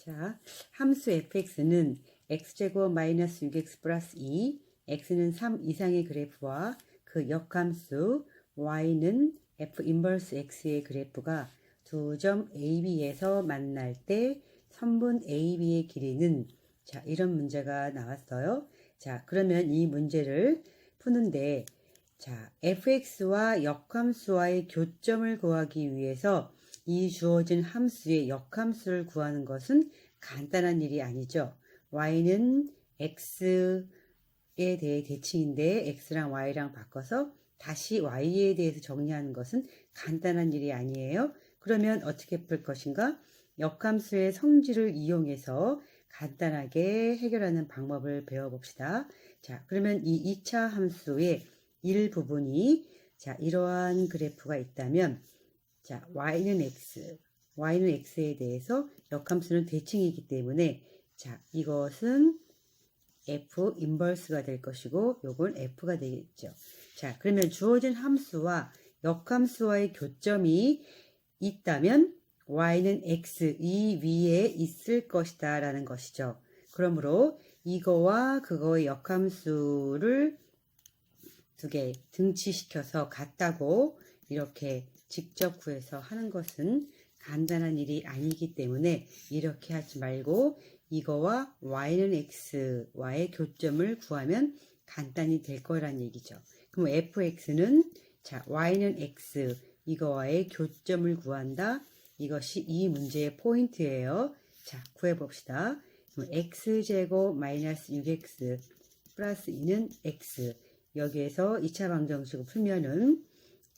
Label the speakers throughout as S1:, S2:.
S1: 자, 함수 fx는 x제곱 마이너스 6x 플러스 2, x는 3 이상의 그래프와 그 역함수 y는 f 인버스 x의 그래프가 두 점 AB에서 만날 때 선분 AB의 길이는 자, 이런 문제가 나왔어요. 자, 그러면 이 문제를 푸는데 자, fx와 역함수와의 교점을 구하기 위해서 이 주어진 함수의 역함수를 구하는 것은 간단한 일이 아니죠. y는 x에 대해 대칭인데 x랑 y랑 바꿔서 다시 y에 대해서 정리하는 것은 간단한 일이 아니에요. 그러면 어떻게 풀 것인가? 역함수의 성질을 이용해서 간단하게 해결하는 방법을 배워봅시다. 자, 그러면 이 2차 함수의 일부분이 자, 이러한 그래프가 있다면 자, y는 x, y는 x에 대해서 역함수는 대칭이기 때문에 자, 이것은 f 인버스가 될 것이고 요건 f가 되겠죠. 자, 그러면 주어진 함수와 역함수와의 교점이 있다면 y는 x 이 위에 있을 것이다 라는 것이죠. 그러므로 이거와 그거의 역함수를 두 개 등치시켜서 같다고 이렇게 직접 구해서 하는 것은 간단한 일이 아니기 때문에 이렇게 하지 말고 이거와 y는 x와의 교점을 구하면 간단히 될 거란 얘기죠. 그럼 fx는 자 y는 x 이거와의 교점을 구한다. 이것이 이 문제의 포인트예요. 자 구해봅시다. x제곱 마이너스 6x 플러스 2는 x 여기에서 2차 방정식을 풀면은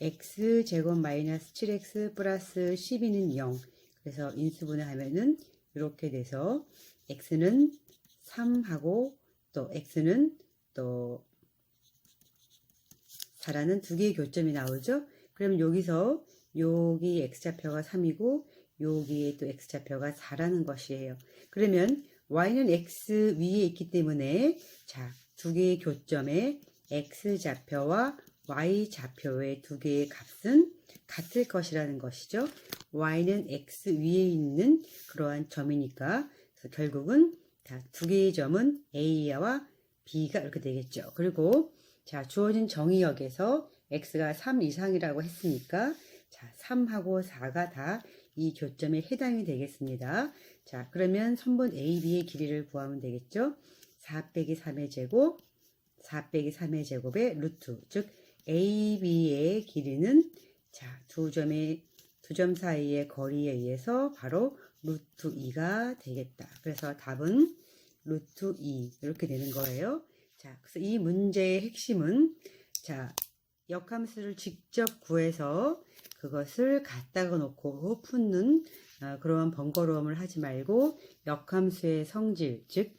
S1: x제곱 마이너스 7x 플러스 12는 0 그래서 인수분해 하면은 이렇게 돼서 x는 3하고 또 x는 또 4라는 두 개의 교점이 나오죠. 그럼 여기서 여기 x좌표가 3이고 여기에 또 x좌표가 4라는 것이에요. 그러면 y는 x 위에 있기 때문에 자, 두 개의 교점에 x좌표와 y좌표의 두 개의 값은 같을 것이라는 것이죠. y는 x 위에 있는 그러한 점이니까 그래서 결국은 자, 두 개의 점은 a와 b가 이렇게 되겠죠. 그리고 자, 주어진 정의역에서 x가 3 이상이라고 했으니까 자, 3하고 4가 다 이 교점에 해당이 되겠습니다. 자, 그러면 선분 AB의 길이를 구하면 되겠죠. 4 빼기 3의 제곱, 4 빼기 3의 제곱의 루트, 즉 AB의 길이는 자, 두 점의 두 점 사이의 거리에 의해서 바로 루트 2가 되겠다. 그래서 답은 루트 2 이렇게 되는 거예요. 자, 그래서 이 문제의 핵심은 자, 역함수를 직접 구해서 그것을 갖다가 놓고 푸는 어, 그러한 번거로움을 하지 말고 역함수의 성질, 즉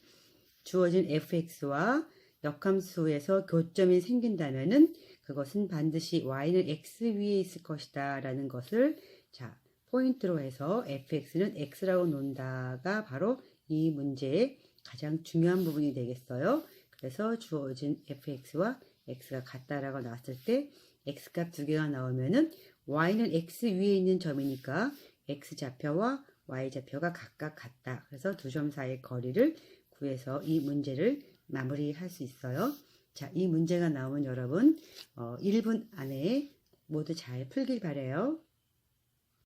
S1: 주어진 fx와 역함수에서 교점이 생긴다면은 그것은 반드시 y는 x 위에 있을 것이다 라는 것을 자 포인트로 해서 fx는 x라고 논다가 바로 이 문제의 가장 중요한 부분이 되겠어요. 그래서 주어진 fx와 x가 같다라고 나왔을 때 x값 두 개가 나오면은 y는 x 위에 있는 점이니까 x좌표와 y좌표가 각각 같다. 그래서 두 점 사이의 거리를 구해서 이 문제를 마무리할 수 있어요. 자, 이 문제가 나오면 여러분 어, 1분 안에 모두 잘 풀길 바래요.